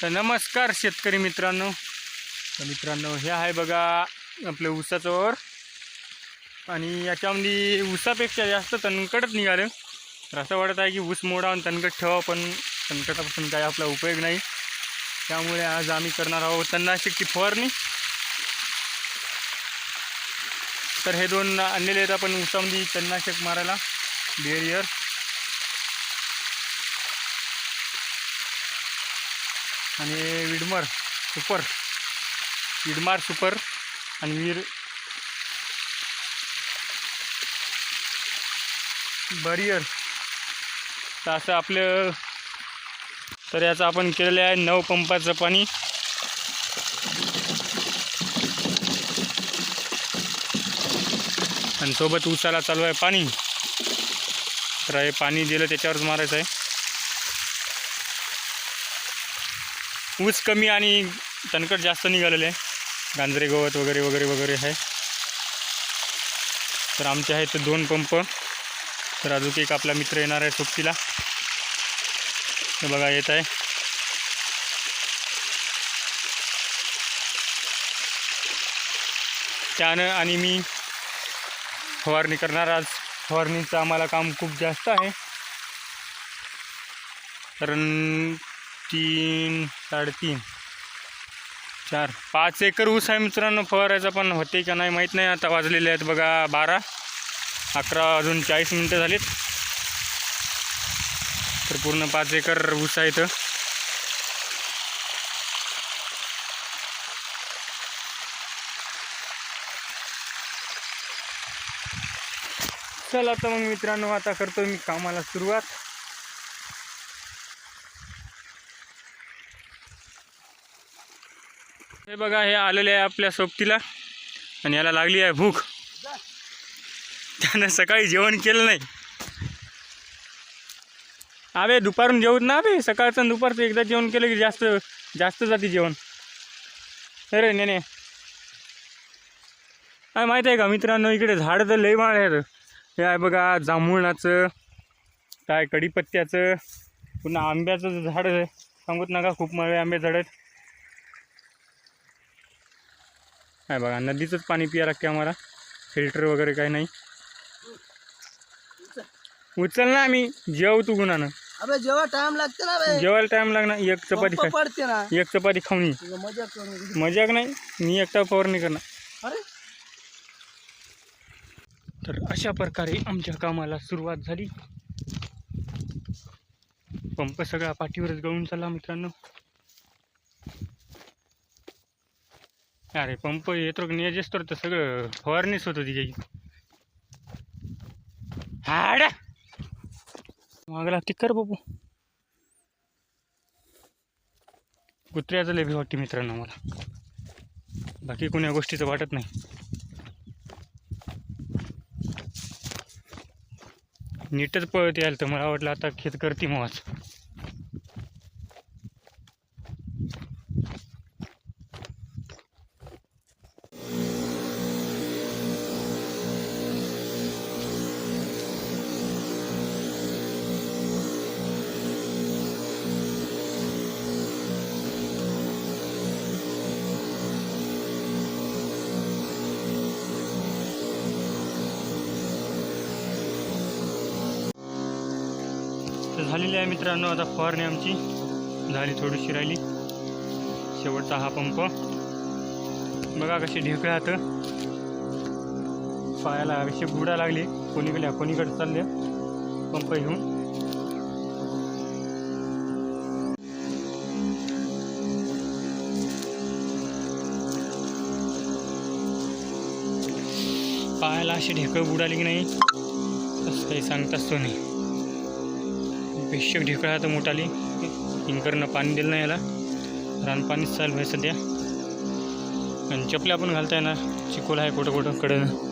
तर नमस्कार शेतकरी मित्रांनो. तर मित्रांनो हे आहे बघा आपलं ऊसाचं वर आणि याच्यामध्ये ऊसापेक्षा जास्त तणकटच निघालं. तर असं वाटत आहे की ऊस मोडा आणि तणकट ठेवा पण तणकटापासून काही आपला उपयोग नाही. त्यामुळे आज आम्ही करणार आहोत तणनाशकची फवारणी. तर हे दोन आणलेले आहेत आपण ऊसामध्ये तणनाशक मारायला. बेरियर आणि विडमर सुपर. विडमार सुपर आणि वीर बरियर. तर असं आपलं तर याचं आपण केलेलं आहे नऊ पंपाचं पाणी. आणि सोबत उसाला चालू आहे पाणी. तर हे पाणी दिलं त्याच्यावरच मारायचं आहे. ऊस कमी आणि तणकट जास्त निघालेले आहे. गांजरे गवत वगैरे वगैरे वगैरे आहे. तर आमचे आहेत दोन पंप. तर अजून एक आपला मित्र येणार आहे सोबतीला. बघा येत आहे. त्यानं आणि मी फवारणी करणार. आज फवारणीचं आम्हाला काम खूप जास्त आहे. कारण तीन साडेतीन. चार. पाच एकर ऊस आहे मित्रांनो फवारायचा पण होते का नाही माहीत नाही. आता वाजलेले आहेत बघा बारा. अकरा अजून चाळीस मिनटं झालीत. तर पूर्ण पाच एकर ऊस आहे इथं. चला तर मग मित्रांनो आता करतो मी कामाला सुरुवात. हे बघा हे आलेले आहे आपल्या सोबतीला. आणि याला लागली आहे भूक. त्यानं सकाळी जेवण केलं नाही. अबे दुपारून जेवत ना अबे सकाळचं आणि दुपारचं एकदा जेवण केलं की जास्त जास्त जाते जेवण. अरे नेने. काय माहीत आहे का मित्रांनो इकडे झाडं तर लई माळ आहेत. हे आहे बघा जांभुळाचं काय कढीपत्त्याचं पुन्हा आंब्याचं झाड सांगत सांगूत नका खूप माळे आंबे झाड आहेत आहे बघा नदीचंच पाणी पिया लागते आम्हाला. फिल्टर वगैरे काही नाही. उचल ना आम्ही जेव तू गुणानं. अबे जेव्हा टाइम लागते ना बे. जेवायला टाइम लागणार एक चपाती पंप खा पडते ना. एक चपाती खाऊन ये. तुझं मजा करून मजाक नाही मी एकटा फवारणी करणार. अरे. तर अशा प्रकारे आमच्या कामाला सुरुवात झाली. पंप सगळा पाठीवरच गळून चालला मित्रांनो. अरे पंप येतो की नाही तर तर सगळं फवारणीच होत होती हाड! हाडा मागला टिक्कर बाबू. कुत्र्याचं लय भी वाटते मित्रांनो मला. बाकी कोण्या गोष्टीचं वाटत नाही. नीटच पळत यायला तर मला वाटलं आता खेत करते मग तर झालेली आहे मित्रांनो आता फवारणी आमची. झाली थोडीशी राहिली. शेवटचा हा पंप. बघा कशी ढेकळ्यात पायाला अशी बुडा लागली. कोणीकडे कोणीकडे चालले. पंप घेऊन. पायाला अशी ढेकळ बुडाली की नाही? तसं काही सांगताच तो नाही. बेशक ढेकळा तर मोठाली. इंकरनं पाणी दिलं नाही याला. रानपाणीच चालू आहे सध्या. आणि चपल्या पण घालता येणार. चिकोल आहे कुठं कुठं कडं